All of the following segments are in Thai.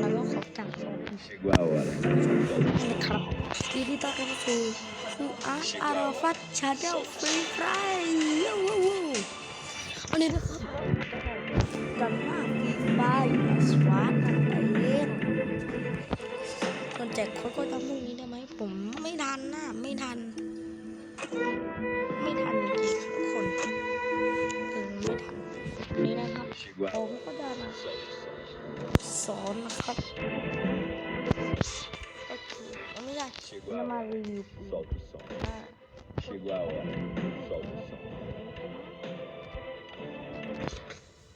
แล้วก็ขอจังสวัสดี Chegou a hora. นะครับยินดีต้อนรับสู่คืออาร์อาราฟัตชาเดลฟรีไฟว้าวว้าวว้าววันนี้นะครับกันว่าฟรีไฟสวานั่นเองส่วนแจกโค้ดก็ทำพรุ่งนี้ได้ไหมผมไม่ทันนะไม่ทัน ไม่ทันจริงๆทุกคนเออไม่ทันนี่นะครับผมก็จะมา สอนนะครับโอเคเอาไม่ได้จะมารีวิวปืน Solta o som. ว่า Chegou a hora. Solta o som.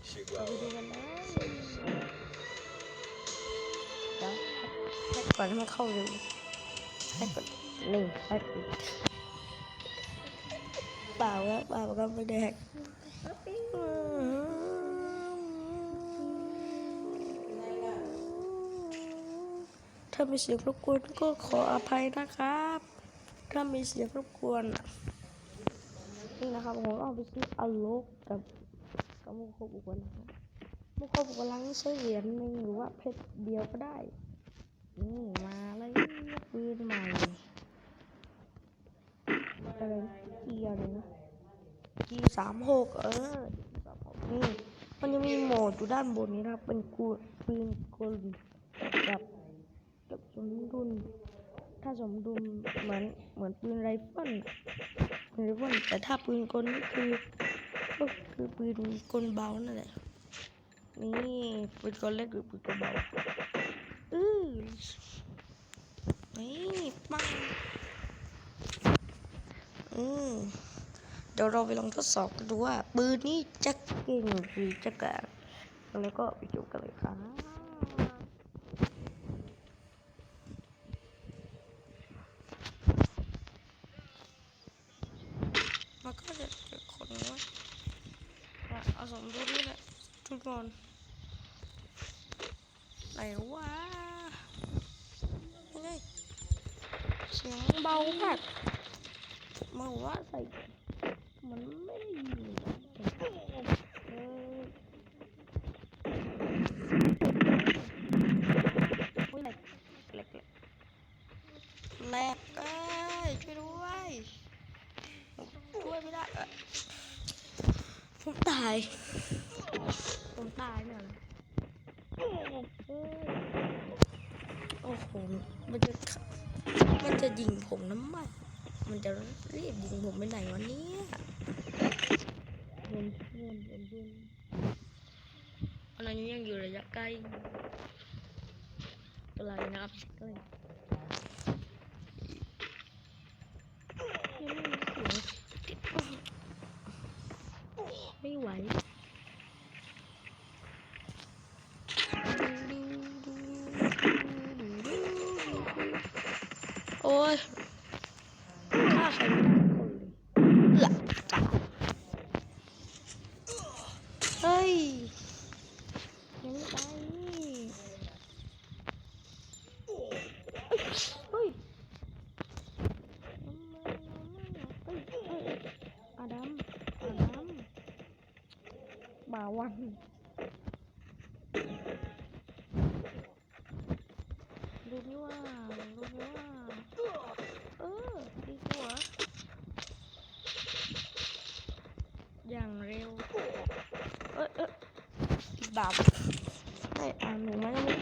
Chegou เอา a ไปดูกันนะ Solta o som. เดี๋ยวให้ก่อนให้มันเข้าเร็วให้ก่อนหนึ่งให้ปิดเปล่าครับเปล่าก็ไม่ได้แฮก ถ้ามีเสียงรบกวนก็ขออภัยนะครับ ถ้ามีเสียงรบกวนนี่นะครับผมเอาไปซื้ออโลกกับกับมุกคบอุกรณ์นะครับมุกคบอุกรณ์ใช้เหรียญหนึ่งหรือว่าเพชรเดียวก็ได้นี่มาเลยปืนใหม่อะไรเกียร์เลยนะกีสามหกเออสามหกนี่มันยังมีโหมดอยู่ด้านบนนี้นะครับเป็นกูปืนกลแบบ แบบสมดุล ถ้าสมดุลเหมือนเหมือนปืนไรเฟิลปืนไรเฟิลแต่ถ้าปืนกลนี่คือก็คือปืนกลเบานั่นแหละนี่ปืนกลเล็กหรือปืนกลเบาอือนี่ปังอืมเดี๋ยวเราไปลองทดสอบกันดูว่าปืนนี้จะเก่งหรือจะกากแล้วก็ไปดูกันเลยค่ะนก็จะเกิดคนว่าเอาสม ดุลนี่แหละทุกคนไหนวะเฮ้ยเสียงเบามากมาว่าใส่มันไม่ได้ยินอุ้ยแหลกแหลกแหลกเอ้ยช่วยด้วยช่วยไม่ได้ผมตาย ผมตายเนี่ยนะ โอ้โห มันจะ มันจะยิงผมน้ำมัน มันจะรีบยิงผมไปไหนวะเนี้ยเวนวนวนวนอันนี้ยังอยู่ระยะใกล้ไกลนะครับใกล้ ฆ่าใครไม่ได้คนเอีกบให้อ่านหนูไหมไม่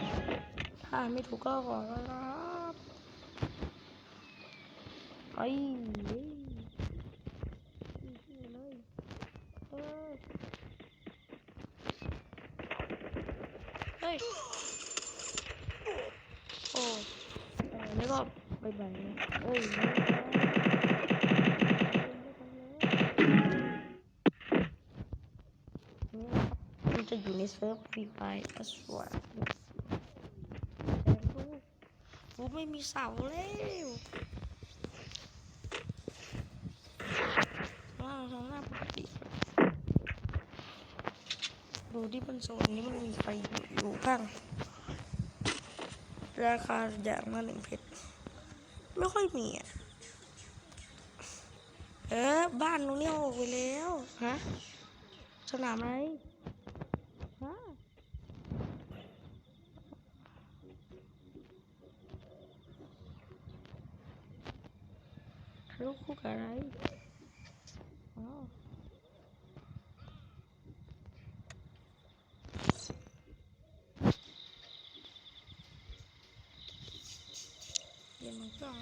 ถ้าไม่ถูกก็ขอรับเฮ้ยเฮ้ยนี่เลยเฮ้ย โอ้เออแล้วก็บายบายนโอ้ย จะอยู่ในเซิร์ฟฟรีไฟอัสวากูไม่มีเสาแล้วว้าวทำหน้าปกติดูที่บนโซนนี้มันมีใครอยู่อยู่บ้างราคาอย่างละหนึ่งเพชรไม่ค่อยมีอะ เออ บ้านตรงนี้เอาออกไปแล้ว ฮะ สนามอะไร ฮะ ลูกคู่กับอะไรเปลี่ยนมันเครื่อง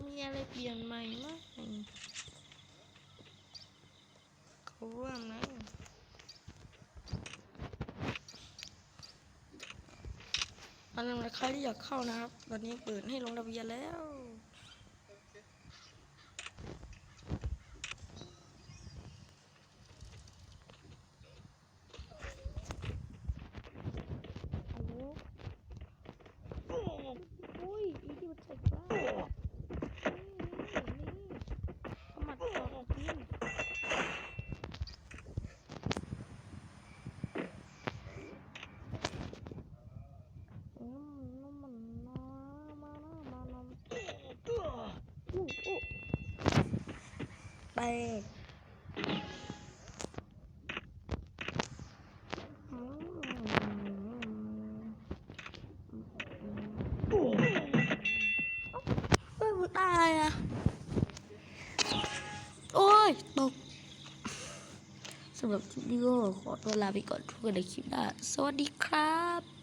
มีอะไรเปลี่ยนใหม่ไหมเขาว่าไหม อันนั้นใครที่อยากเข้านะครับตอนนี้เปิดให้ลงทะเบียนแล้ว โอ้โหอุ้ยอีที่มันใส่กล้านี่นี่เอามาต่อกินอืมน้ำมันน้ำมาน้ำมาน้ำอู้อู้แตกอืม เฮ้ยมัน ตายอะ โอ้ย ตก สำหรับคลิปนี้ก็ขอตัวลาไปก่อนทุกคนในคลิปหน้า สวัสดีครับ